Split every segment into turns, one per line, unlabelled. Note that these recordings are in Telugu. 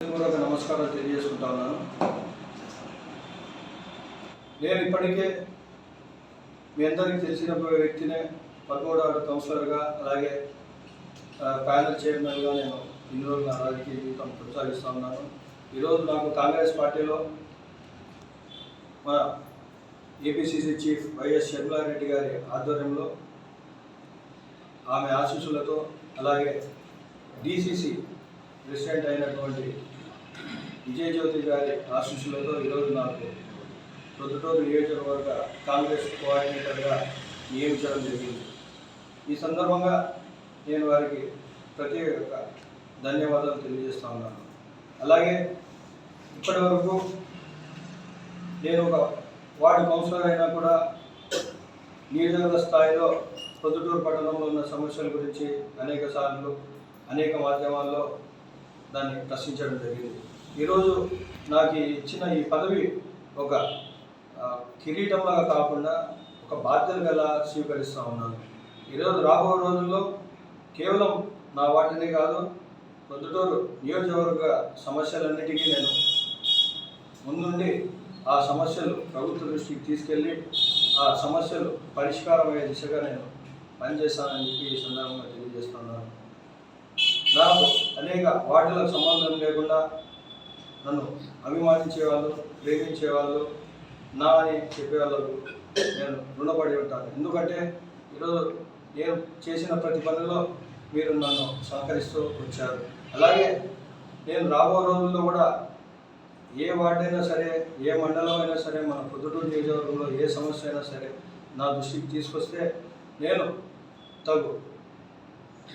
పూర్వక నమస్కారాలు తెలియజేసుకుంటా ఉన్నాను నేను ఇప్పటికే మీ అందరికీ తెలిసిన వ్యక్తినే పదమూడు కౌన్సిలర్గా అలాగే ప్యానల్ చైర్మన్గా నేను ఇన్ని రోజులు నా రాజకీయ జీవితం కొనసాగిస్తూ ఉన్నాను. ఈరోజు నాకు కాంగ్రెస్ పార్టీలో మన ఏపీసీసీ చీఫ్ వైఎస్ షర్మిలారెడ్డి గారి ఆధ్వర్యంలో ఆమె ఆశీస్సులతో అలాగే డీసీసీ ప్రెసిడెంట్ అయినటువంటి విజయజ్యోతి గారి ఆశీస్సులతో ఈరోజు నాకు ప్రొద్దుటూరు నియోజకవర్గ కాంగ్రెస్ కోఆర్డినేటర్గా నియమించడం జరిగింది. ఈ సందర్భంగా నేను వారికి ప్రత్యేక ధన్యవాదాలు తెలియజేస్తా ఉన్నాను. అలాగే ఇప్పటి వరకు నేను ఒక వార్డు కౌన్సిలర్ అయినా కూడా నియోజకవర్గ స్థాయిలో పొద్దుటూరు పట్టణంలో ఉన్న సమస్యల గురించి అనేక సార్లు అనేక మాధ్యమాల్లో దాన్ని ప్రశ్నించడం జరిగింది. ఈరోజు నాకు ఇచ్చిన ఈ పదవి ఒక కిరీటంలాగా కాకుండా ఒక బాధ్యత గల స్వీకరిస్తూ ఉన్నాను. ఈరోజు రాబోయే రోజుల్లో కేవలం నా వాటినే కాదు పొద్దుటూరు నియోజకవర్గ సమస్యలన్నిటికీ నేను ముందుండి ఆ సమస్యలు ప్రభుత్వ దృష్టికి తీసుకెళ్ళి ఆ సమస్యలు పరిష్కారమయ్యే దిశగా నేను పనిచేస్తానని చెప్పి ఈ సందర్భంగా తెలియజేస్తున్నాను. నాకు అనేక వాటిలకు సంబంధం లేకుండా నన్ను అభిమానించే వాళ్ళు ప్రేమించే వాళ్ళు నా అని చెప్పే వాళ్ళకు నేను రుణపడి ఉంటాను. ఎందుకంటే ఈరోజు నేను చేసిన ప్రతి పనిలో మీరు నన్ను సహకరిస్తూ వచ్చారు. అలాగే నేను రాబో రోజుల్లో కూడా ఏ వార్డైనా సరే ఏ మండలం అయినా సరే మన పొద్దుటూరు నియోజకవర్గంలో ఏ సమస్య అయినా సరే నా దృష్టికి తీసుకొస్తే నేను తగు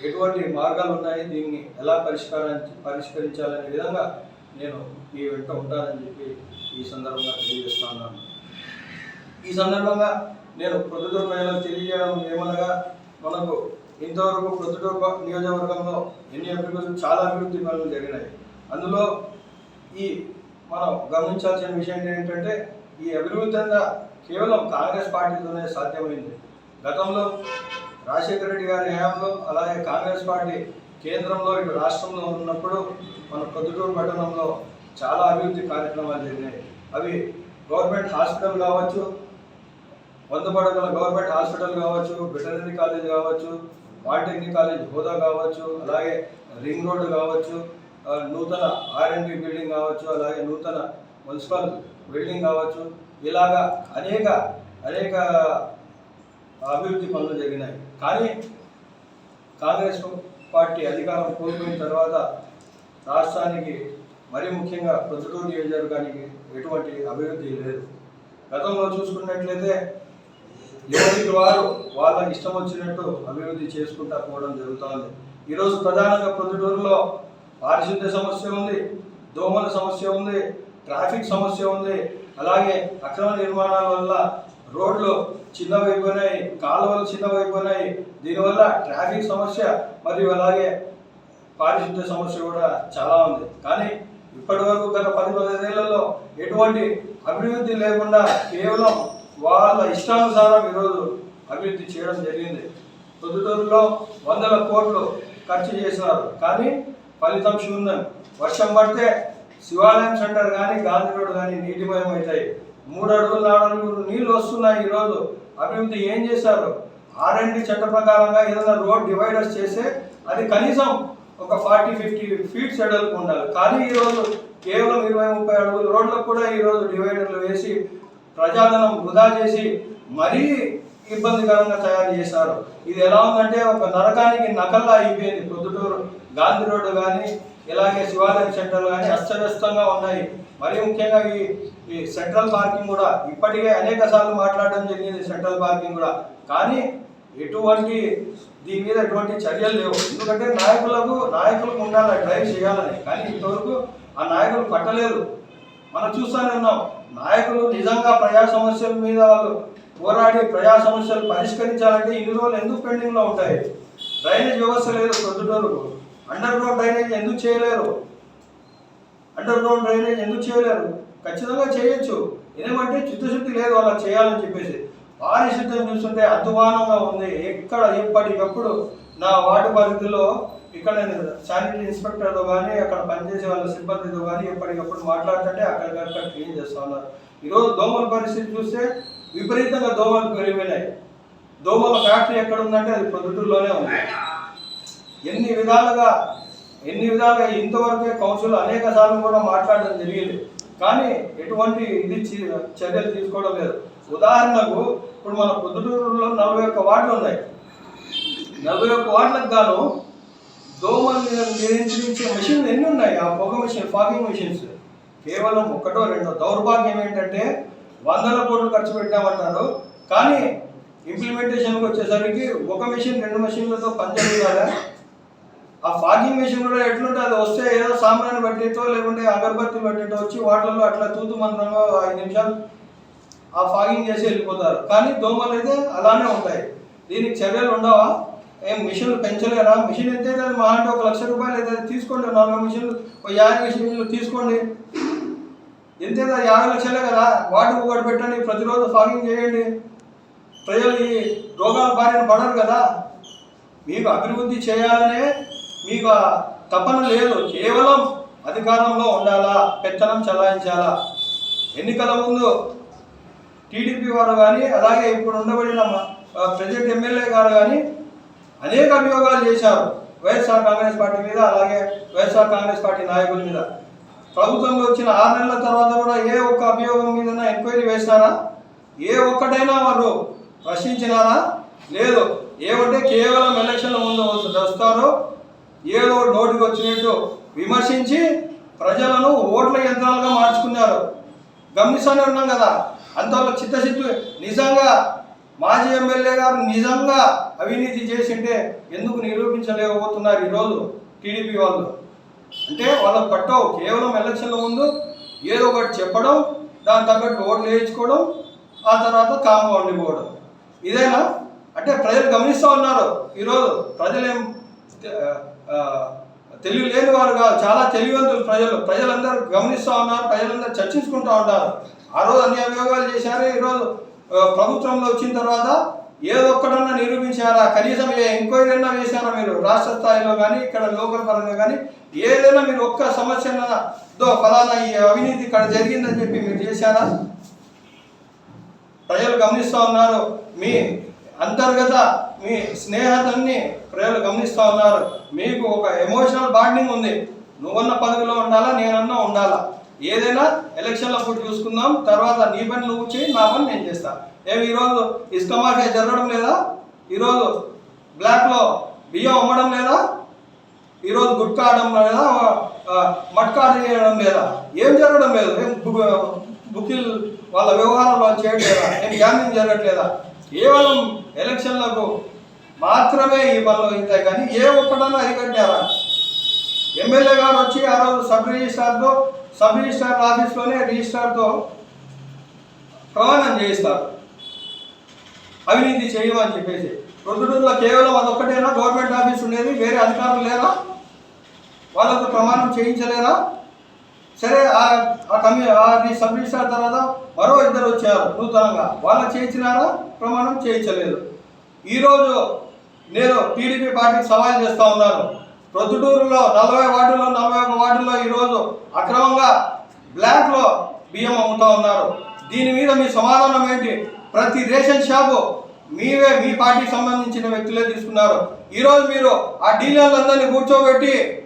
ఎటువంటి మార్గాలు ఉన్నాయి దీన్ని ఎలా పరిష్కారం పరిష్కరించాలనే విధంగా నేను మీ వెంట ఉంటానని చెప్పి ఈ సందర్భంగా తెలియజేస్తా ఉన్నాను. ఈ సందర్భంగా నేను ప్రొద్దుటూరు ప్రజలకు తెలియజేయడం ఏమనగా మనకు ఇంతవరకు ప్రొద్దుటూరు నియోజకవర్గంలో ఎన్ని అభివృద్ధి చాలా అభివృద్ధి పనులు జరిగినాయి. అందులో ఈ మనం గమనించాల్సిన విషయం ఏంటంటే ఈ అభివృద్ధి అంతా కేవలం కాంగ్రెస్ పార్టీతోనే సాధ్యమైంది. గతంలో రాజశేఖర రెడ్డి గారి హయాంలో అలాగే కాంగ్రెస్ పార్టీ కేంద్రంలో ఇటు రాష్ట్రంలో ఉన్నప్పుడు మన పొద్దుటూరు పట్టణంలో చాలా అభివృద్ధి కార్యక్రమాలు జరిగినాయి. అవి గవర్నమెంట్ హాస్పిటల్ కావచ్చు వంద పడగల గవర్నమెంట్ హాస్పిటల్ కావచ్చు వెటనరీ కాలేజ్ కావచ్చు పాలిటెక్నిక్ కాలేజ్ హోదా కావచ్చు అలాగే రింగ్ రోడ్డు కావచ్చు నూతన ఆర్ఎండి బిల్డింగ్ కావచ్చు అలాగే నూతన మున్సిపల్ బిల్డింగ్ కావచ్చు ఇలాగా అనేక అనేక అభివృద్ధి పనులు జరిగినాయి. కానీ కాంగ్రెస్ పార్టీ అధికారం కోల్పోయిన తర్వాత రాష్ట్రానికి మరీ ముఖ్యంగా ప్రొద్దుటూరు నియోజకవర్గానికి ఎటువంటి అభివృద్ధి లేదు. గతంలో చూసుకున్నట్లయితే ఎవరికి వారు వాళ్ళకి ఇష్టం వచ్చినట్టు అభివృద్ధి చేసుకుంటా పోవడం జరుగుతోంది. ఈరోజు ప్రధానంగా ప్రొద్దుటూరులో పారిశుద్ధ్య సమస్య ఉంది దోమల సమస్య ఉంది ట్రాఫిక్ సమస్య ఉంది అలాగే అక్రమ నిర్మాణాల వల్ల రోడ్లు చిన్నవైపోయినాయి కాలువలు చిన్నవైపోయినాయి దీనివల్ల ట్రాఫిక్ సమస్య మరియు అలాగే పారిశుద్ధ్య సమస్య కూడా చాలా ఉంది. కానీ ఇప్పటి వరకు గత పది పదిహేనేళ్ళలో ఎటువంటి అభివృద్ధి లేకుండా కేవలం వాళ్ళ ఇష్టానుసారం ఈరోజు అభివృద్ధి చేయడం జరిగింది. పొద్దుటూరులో వందల కోట్లు ఖర్చు చేసినారు. కానీ ఫలితం శూన్యం. వర్షం పడితే శివాలయం సెంటర్ కానీ గాంధీ రోడ్ కానీ నీటిమయం అవుతాయి మూడు అడుగులు నాలుగు నీళ్ళు వస్తున్నాయి ఈరోజు అభివృద్ధి ఏం చేశారు? ఆర్ఎండి చట్ట ప్రకారంగా ఏదైనా రోడ్ డివైడర్స్ చేస్తే అది కనీసం ఒక ఫార్టీ ఫిఫ్టీ ఫీట్స్ ఎడల్పు ఉండాలి. కానీ ఈరోజు కేవలం ఇరవై ముప్పై అడుగులు రోడ్లకు కూడా ఈరోజు డివైడర్లు వేసి ప్రజాధనం వృధా చేసి మరీ ఇబ్బందికరంగా తయారు చేశారు. ఇది ఎలా ఉందంటే ఒక నరకానికి నకల్లా అయిపోయింది. పొద్దుటూరు గాంధీ రోడ్డు కానీ ఇలాగే శివాలయం సెంటర్లు కానీ అస్తవ్యస్తంగా ఉన్నాయి. మరీ ముఖ్యంగా ఈ ఈ సెంట్రల్ పార్కింగ్ కూడా ఇప్పటికే అనేక సార్లు మాట్లాడడం జరిగింది సెంట్రల్ పార్కింగ్ కూడా. కానీ ఎటువంటి దీని మీద ఎటువంటి చర్యలు లేవు. ఎందుకంటే నాయకులకు నాయకులకు ఉండాలి డ్రైవ్ చేయాలని. కానీ ఇంతవరకు ఆ నాయకులు పట్టలేదు. మనం చూస్తూనే ఉన్నాం. నాయకులు నిజంగా ప్రజా సమస్యల మీద వాళ్ళు పోరాడి ప్రజా సమస్యలు పరిష్కరించాలంటే ఇన్ని రోజులు ఎందుకు పెండింగ్లో ఉంటాయి? డ్రైనేజ్ వ్యవస్థ లేదు ప్రొద్దుటూరుకు. అండర్ గ్రౌండ్ డ్రైనేజ్ ఎందుకు చేయలేరు? అండర్ గ్రౌండ్ డ్రైనేజ్ ఎందుకు చేయలేరు? ఖచ్చితంగా చేయొచ్చు. ఏమంటే చిత్తశుద్ధి లేదు అలా చేయాలని చెప్పేసి. పారిశుద్ధ్యం చూస్తుంటే అధ్వానంగా ఉంది. ఎక్కడ ఎప్పటికప్పుడు నా వార్డు పరిధిలో ఇక్కడ నేను శానిటరీ ఇన్స్పెక్టర్తో కానీ అక్కడ పనిచేసే వాళ్ళ సిబ్బందితో కానీ ఎప్పటికప్పుడు మాట్లాడుతుంటే అక్కడికక్కడ క్లీన్ చేస్తూ ఉన్నారు. ఈరోజు దోమల పరిస్థితి చూస్తే విపరీతంగా దోమలు పెరిగిపోయినాయి. దోమల ఫ్యాక్టరీ ఎక్కడ ఉందంటే అది పొద్దుటూరులోనే ఉంది. ఎన్ని విధాలుగా ఎన్ని విధాలుగా ఇంతవరకే కౌన్సిల్ అనేక సార్లు కూడా మాట్లాడడం జరిగింది. కానీ ఎటువంటి ఇది చర్యలు తీసుకోవడం లేదు. ఉదాహరణకు ఇప్పుడు మన పొద్దుటూరులో నలభై ఒక్క వార్డులు ఉన్నాయి. నలభై ఒక్క వార్డులకు గాను దోమలు నియంత్రించే మిషన్లు ఎన్ని ఉన్నాయి? ఆ పొగ మిషన్ ఫాగింగ్ మెషిన్స్. కేవలం ఒకటో రెండో దౌర్భాగ్యం ఏంటంటే వందల కోట్లు ఖర్చు పెట్టామంటారు కానీ ఇంప్లిమెంటేషన్కి వచ్చేసరికి ఒక మిషన్ రెండు మిషన్లతో పనిచేయదు ఆ ఫాగింగ్ మిషన్ కూడా ఎట్లుంటే అది వస్తే ఏదో సాంబ్రాన్ని బట్టేటో లేకుంటే అగరబత్తి బట్టేటో వచ్చి వాటిలలో అట్లా తూతు మంత్రంగా ఐదు నిమిషాలు ఆ ఫాగింగ్ చేసి వెళ్ళిపోతారు. కానీ దోమలు అయితే అలానే ఉంటాయి. దీనికి చర్యలు ఉండవా? ఏం మిషన్లు పెంచలేరా? మిషన్ ఎంత అయితే మా అంటే ఒక లక్ష రూపాయలు అయితే తీసుకోండి. నాలుగు మిషన్లు ఒక యాభై మిషన్లు తీసుకోండి. ఎంత యాభై లక్షలే కదా. వాటికి ఒకటి పెట్టండి ప్రతిరోజు ఫాగింగ్ చేయండి. ప్రజలు ఈ రోగాల బారిన పడరు కదా. మీకు అభివృద్ధి చేయాలనే మీకు తపన లేదు. కేవలం అధికారంలో ఉండాలా? పెత్తనం చలాయించాలా? ఎన్నికల ముందు టీడీపీ వారు కానీ అలాగే ఇప్పుడు ఉండబడిన ప్రజెంట్ ఎమ్మెల్యే గారు కానీ అనేక అభియోగాలు చేశారు. వైఎస్ఆర్ కాంగ్రెస్ పార్టీ మీద అలాగే వైఎస్ఆర్ కాంగ్రెస్ పార్టీ నాయకుల మీద. ప్రభుత్వంలో వచ్చిన ఆరు నెలల తర్వాత కూడా ఏ ఒక్క అభియోగం మీద ఎంక్వైరీ వేసినారా? ఏ ఒక్కటైనా వారు ప్రశ్నించినారా? లేదు. ఏమంటే కేవలం ఎలక్షన్ల ముందు వస్తారు. ఏదో నోటికి వచ్చినట్టు విమర్శించి ప్రజలను ఓట్ల యంత్రాలుగా మార్చుకున్నారు. గమనిస్తూనే ఉన్నాం కదా అంతలో చిత్తశుద్ధి నిజంగా మాజీ ఎమ్మెల్యే గారు నిజంగా అవినీతి చేసింటే ఎందుకు నిరూపించలేకపోతున్నారు ఈరోజు టీడీపీ వాళ్ళు? అంటే వాళ్ళకు పట్టవు కేవలం ఎలక్షన్ల ముందు ఏదో ఒకటి చెప్పడం దాని తగ్గట్టు ఓట్లు వేయించుకోవడం ఆ తర్వాత కాంపౌండ్ ఉండిపోవడం ఇదేనా? అంటే ప్రజలు గమనిస్తూ ఉన్నారు ఈరోజు ప్రజలేం తెలివి లేని వారు కాదు చాలా తెలివంతులు ప్రజలు. ప్రజలందరూ గమనిస్తూ ఉన్నారు ప్రజలందరూ చర్చించుకుంటూ ఉంటారు. ఆ రోజు అన్ని అభియోగాలు చేశారు ఈరోజు ప్రభుత్వంలో వచ్చిన తర్వాత ఏదో ఒక్కటన్నా నిరూపించారా? కనీసం ఏ ఎంక్వైరీ అయినా వేశారా మీరు? రాష్ట్ర స్థాయిలో కానీ ఇక్కడ లోకల్ పరంగా కానీ ఏదైనా మీరు ఒక్క సమస్య ఫలానా ఈ అవినీతి ఇక్కడ జరిగిందని చెప్పి మీరు చేశారా? ప్రజలు గమనిస్తూ ఉన్నారు. మీ అంతర్గత మీ స్నేహాన్ని ప్రజలు గమనిస్తూ ఉన్నారు. మీకు ఒక ఎమోషనల్ బాండింగ్ ఉంది. నువ్వన్న పదవిలో ఉండాలా నేనన్నా ఉండాలా? ఏదైనా ఎలక్షన్లప్పుడు చూసుకుందాం తర్వాత నీ పని నువ్వు చేయి నా పని నేను చేస్తా. ఏమి ఈరోజు ఇసుక మాఫియా జరగడం లేదా? ఈరోజు బ్లాక్లో బియ్యం అమ్మడం లేదా? ఈరోజు గుట్కా ఆడడం లేదా? మట్కా చేయడం లేదా? ఏం జరగడం లేదు. ఏం బుకిల్ వాళ్ళ వ్యవహారంలో వాళ్ళు చేయట్లేదా? ఏం గ్యామింగ్ జరగట్లేదా? కేవలం ఎలక్షన్లకు మాత్రమే ఈ పనులు అవుతాయి కానీ ఏ ఒక్కడన్నా అరికట్టారా ఎమ్మెల్యే గారు వచ్చి ఆ రోజు సబ్ రిజిస్ట్రార్తో సబ్ రిజిస్ట్రార్ ఆఫీస్లోనే రిజిస్ట్రార్తో ప్రమాణం చేయిస్తారు. అవినీతి చేయమని చెప్పేసి. ప్రొద్దుటూరులో కేవలం అదొక్కటేనా గవర్నమెంట్ ఆఫీస్ ఉండేది వేరే అధికారులు లేరా? వాళ్ళతో ప్రమాణం చేయించలేరా? సరే ఆ కమి ఆ రి- సబ్ రిజిస్ట్రార్ తర్వాత మరో ఇద్దరు వచ్చారు నూతనంగా. వాళ్ళు చేయించినారా? ప్రమాణం చేయించలేదు. ఈరోజు నేను టీడీపీ పార్టీకి సవాల్ చేస్తూ ఉన్నాను. ప్రొద్దుటూరులో నలభై వార్డుల్లో నలభై ఒక వార్డుల్లో ఈరోజు అక్రమంగా బ్లాక్లో బియ్యం అమ్ముతా ఉన్నారు. దీని మీద మీ సమాధానం ఏంటి? ప్రతి రేషన్ షాపు మీవే మీ పార్టీకి సంబంధించిన వ్యక్తులే తీసుకున్నారు. ఈరోజు మీరు ఆ డీలర్లందరినీ కూర్చోబెట్టి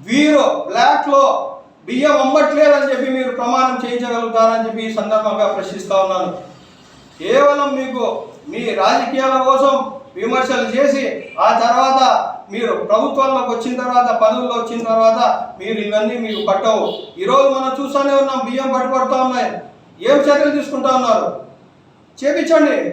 వీరు బ్లాక్లో బియ్యం అమ్మట్లేదని చెప్పి మీరు ప్రమాణం చేయించగలుగుతారని చెప్పి ఈ సందర్భంగా ప్రశ్నిస్తా ఉన్నాను. కేవలం మీకు మీ రాజకీయాల కోసం విమర్శలు చేసి ఆ తర్వాత మీరు ప్రభుత్వంలోకి వచ్చిన తర్వాత పదవుల్లో వచ్చిన తర్వాత మీరు ఇవన్నీ మీకు పట్టవు. ఈరోజు మనం చూస్తూనే ఉన్నాం బియ్యం పట్టుబడుతూ ఉన్నాయి. ఏం చర్యలు తీసుకుంటా ఉన్నారు? చేపించండి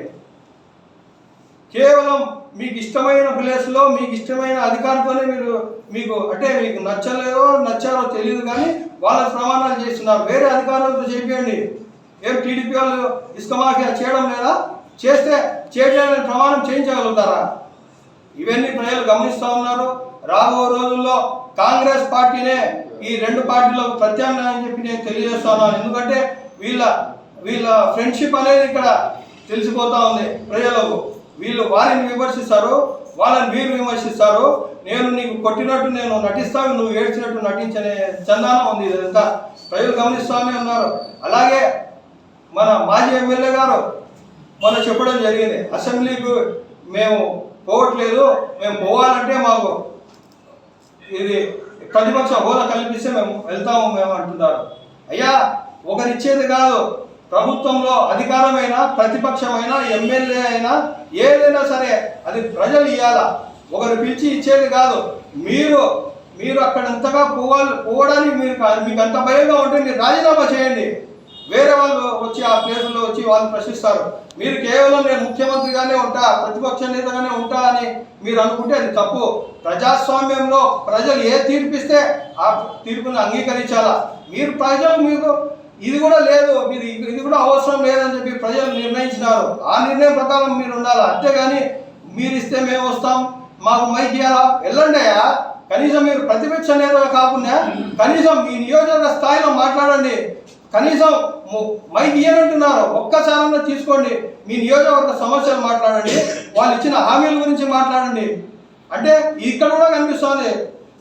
కేవలం మీకు ఇష్టమైన ప్లేస్లో మీకు ఇష్టమైన అధికారంతోనే మీరు మీకు అంటే మీకు నచ్చలేదో నచ్చారో తెలియదు కానీ వాళ్ళ ప్రమాణాలు చేస్తున్నారు. వేరే అధికారులతో చేయండి ఏం టీడీపీ వాళ్ళు ఇసుక మాఫియా చేయడం లేదా? చేస్తే చేయడానికి ప్రమాణం చేయించగలుగుతారా? ఇవన్నీ ప్రజలు గమనిస్తూ ఉన్నారు. రాబో రోజుల్లో కాంగ్రెస్ పార్టీనే ఈ రెండు పార్టీలకు ప్రత్యామ్నాయం చెప్పి నేను తెలియజేస్తున్నాను ఎందుకంటే వీళ్ళ వీళ్ళ ఫ్రెండ్షిప్ అనేది ఇక్కడ తెలిసిపోతా ఉంది ప్రజలకు. వీళ్ళు వారిని విమర్శిస్తారు వాళ్ళని వీరు విమర్శిస్తారు నేను నీకు కొట్టినట్టు నేను నటిస్తాను నువ్వు ఏడ్చినట్టు నటించనే చందానం ఉంది ఇదంతా. ప్రజలు గమనిస్తానే ఉన్నారు అలాగే మన మాజీ ఎమ్మెల్యే గారు మన చెప్పడం జరిగింది అసెంబ్లీకి మేము పోవట్లేదు మేము పోవాలంటే మాకు ఇది ప్రతిపక్ష హోదా కల్పిస్తే మేము వెళ్తాము మేము అంటున్నారు. అయ్యా ఒకరిచ్చేది కాదు. ప్రభుత్వంలో అధికారమైన ప్రతిపక్షమైన ఎమ్మెల్యే అయినా ఏదైనా సరే అది ప్రజలు ఇవ్వాలా ఒకరు పిలిచి ఇచ్చేది కాదు. మీరు మీరు అక్కడంతగా పోవాలి పోవడానికి మీరు మీకు అంత భయంగా ఉంటే మీరు రాజీనామా చేయండి. వేరే వాళ్ళు వచ్చి ఆ ప్లేసుల్లో వచ్చి వాళ్ళు ప్రశ్నిస్తారు. మీరు కేవలం నేను ముఖ్యమంత్రిగానే ఉంటా ప్రతిపక్ష నేతగానే ఉంటా అని మీరు అనుకుంటే అది తప్పు. ప్రజాస్వామ్యంలో ప్రజలు ఏ తీర్పిస్తే ఆ తీర్పును అంగీకరించాలా? మీరు ప్రజలు మీకు ఇది కూడా లేదు మీరు ఇది- కూడా అవసరం లేదని చెప్పి ప్రజలు నిర్ణయించినారు. ఆ నిర్ణయం ప్రకారం మీరు ఉండాలి? అంతేగాని మీరు ఇస్తే మేము వస్తాం మాకు మైక్ ఇవ్వాలా వెళ్ళండి అయ్యా. కనీసం మీరు ప్రతిపక్ష నేత కాకుండా కనీసం మీ నియోజకవర్గ స్థాయిలో మాట్లాడండి. కనీసం ము- మైక్ ఇయ్యనంటున్నారు. ఒక్కసారన్నా తీసుకోండి. మీ నియోజకవర్గ సమస్యలు మాట్లాడండి. వాళ్ళు ఇచ్చిన హామీల గురించి మాట్లాడండి. అంటే ఇక్కడ కూడా కనిపిస్తుంది.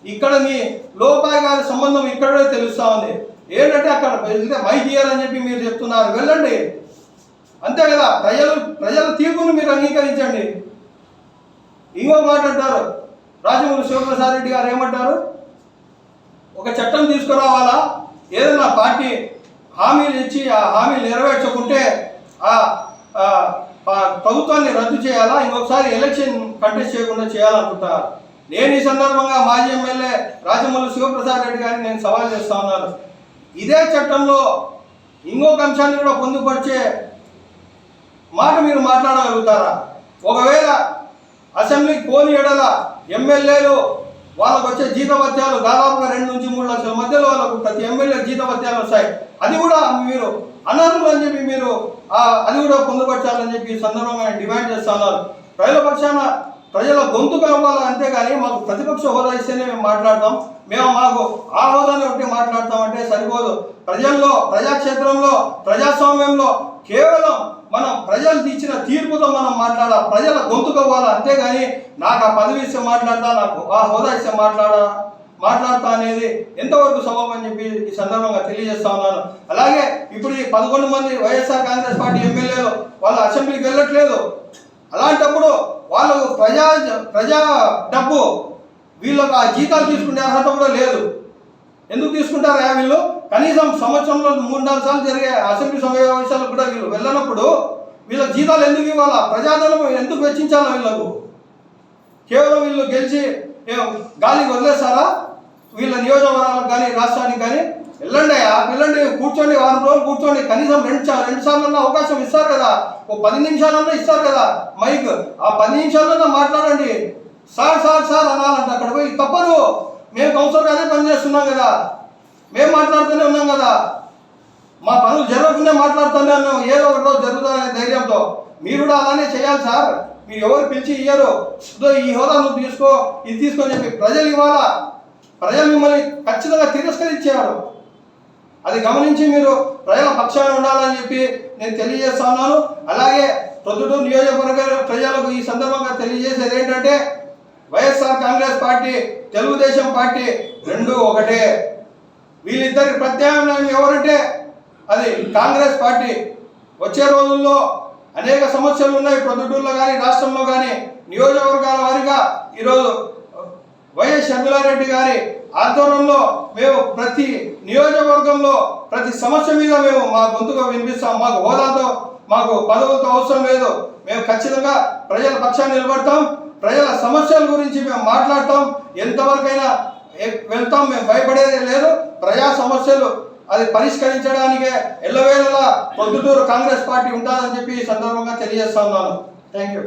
ఇక్కడ మీ లోపాయి గారి సంబంధం ఇక్కడ కూడా తెలుస్తా ఉంది ఏంటంటే అక్కడ వెళ్తే మైక్ ఇయ్యాలని చెప్పి మీరు చెప్తున్నారు. వెళ్ళండి. అంతే కదా. ప్రజలు ప్రజల తీర్పును మీరు అంగీకరించండి. ఇంకో మాట అంటారు. రాజమూరి శివప్రసాద్ రెడ్డి గారు ఏమంటారు? ఒక చట్టం తీసుకురావాలా? ఏదైనా పార్టీ హామీలు ఇచ్చి ఆ హామీలు నెరవేర్చకుంటే ఆ ప్రభుత్వాన్ని రద్దు చేయాలా? ఇంకొకసారి ఎలక్షన్ కంటెస్ట్ చేయకుండా చేయాలనుకుంటారు నేను ఈ సందర్భంగా మాజీ ఎమ్మెల్యే రాజమౌళి శివప్రసాద్ రెడ్డి గారిని నేను సవాల్ చేస్తా ఉన్నాను. ఇదే చట్టంలో ఇంకొక అంశాన్ని కూడా పొందుపరిచే మాట మీరు మాట్లాడగలుగుతారా? ఒకవేళ అసెంబ్లీ పోని ఎడల ఎమ్మెల్యేలు వాళ్ళకు వచ్చే జీతభత్యాలు దాదాపుగా రెండు నుంచి మూడు లక్షల మధ్యలో వాళ్ళకు ప్రతి ఎమ్మెల్యే జీతభత్యాలు వస్తాయి. అది కూడా మీరు అనర్హులు అని చెప్పి మీరు అది కూడా పొందుపరచాలని చెప్పి ఈ సందర్భంగా డిమాండ్ చేస్తున్నారు రైలు పక్షాన ప్రజల గొంతు కావాలా అంతేగాని మాకు ప్రతిపక్ష హోదా ఇస్తేనే మేము మాట్లాడతాం. మేము మాకు ఆ హోదాని ఒకటి మాట్లాడతాం అంటే సరిపోదు. ప్రజల్లో ప్రజాక్షేత్రంలో ప్రజాస్వామ్యంలో కేవలం మనం ప్రజలు ఇచ్చిన తీర్పుతో మనం మాట్లాడాలి. ప్రజల గొంతు కావాలి అంతేగాని నాకు ఆ పదవి ఇస్తే మాట్లాడతా నాకు ఆ హోదా ఇస్తే మాట్లాడా మాట్లాడతా అనేది ఎంతవరకు సమం అని చెప్పి ఈ సందర్భంగా తెలియజేస్తా ఉన్నాను. అలాగే ఇప్పుడు ఈ పదకొండు మంది వైఎస్ఆర్ కాంగ్రెస్ పార్టీ ఎమ్మెల్యేలు వాళ్ళు అసెంబ్లీకి వెళ్ళట్లేదు. అలాంటప్పుడు వాళ్ళు ప్రజా ప్రజా డబ్బు వీళ్ళకి ఆ జీతాలు తీసుకునే అర్హత కూడా లేదు. ఎందుకు తీసుకుంటారు ఆ వీళ్ళు? కనీసం సంవత్సరంలో మూడు నాలుగు సార్లు జరిగే అసెంబ్లీ సమావేశాలకు కూడా వీళ్ళు వెళ్ళనప్పుడు వీళ్ళ జీతాలు ఎందుకు ఇవ్వాలా? ప్రజాధనం ఎందుకు వెచ్చించాలా వీళ్ళకు? కేవలం వీళ్ళు గెలిచి గాలికి వదిలేస్తారా? వీళ్ళ నియోజకవర్గాలకు కానీ రాష్ట్రానికి కానీ వెళ్ళండి అయ్యా వెళ్ళండి. కూర్చోండి వారం రోజులు కూర్చోండి. కనీసం రెండు రెండు సార్లు అవకాశం ఇస్తారు కదా. ఓ పది నిమిషాలన్నా ఇస్తారు కదా. మైక్ ఆ పది నిమిషాలన్నా మాట్లాడండి. సార్ సార్ సార్ అనాలంట. అక్కడ పోయి తప్పదు. మేము కౌన్సిలర్ అదే పని చేస్తున్నాం కదా. మేము మాట్లాడుతూనే ఉన్నాం కదా. మా పనులు జరగకుండా మాట్లాడుతూనే ఉన్నాం. ఏదో ఒక రోజు జరుగుతుందనే ధైర్యంతో. మీరు కూడా అలానే చేయాలి సార్. మీరు ఎవరు పిలిచి ఇయ్యరు. ఈ హోదా నువ్వు తీసుకో ఇది తీసుకొని చెప్పి ప్రజలు ఇవ్వాలా? ప్రజలు మిమ్మల్ని ఖచ్చితంగా తిరస్కరించారు అది గమనించి మీరు ప్రజల పక్షాన ఉండాలని చెప్పి నేను తెలియజేస్తా ఉన్నాను. అలాగే ప్రొద్దుటూరు నియోజకవర్గ ప్రజలకు ఈ సందర్భంగా తెలియజేసేది ఏంటంటే YSR Congress party Telugudesam party రెండు ఒకటే. వీళ్ళిద్దరి ప్రత్యామ్నాయం ఎవరంటే అది కాంగ్రెస్ పార్టీ. వచ్చే రోజుల్లో అనేక సమస్యలు ఉన్నాయి ప్రొద్దుటూరులో కానీ రాష్ట్రంలో కానీ నియోజకవర్గాల వారిగా ఈరోజు షర్మిలారెడ్డి గారి ఆధ్వర్యంలో మేము ప్రతి నియోజకవర్గంలో ప్రతి సమస్య మీద మేము మా గొంతుగా వినిపిస్తాం. మాకు హోదాతో మాకు పదవులతో అవసరం లేదు. మేము ఖచ్చితంగా ప్రజల పక్షాన్ని నిలబడతాం. ప్రజల సమస్యల గురించి మేము మాట్లాడతాం. ఎంతవరకైనా వెళ్తాం. మేము భయపడేది లేదు. ప్రజా సమస్యలు అది పరిష్కరించడానికే ఎల్లవేళలా పొద్దుటూరు కాంగ్రెస్ పార్టీ ఉంటుందని చెప్పి ఈ సందర్భంగా తెలియజేస్తా ఉన్నాను. Thank you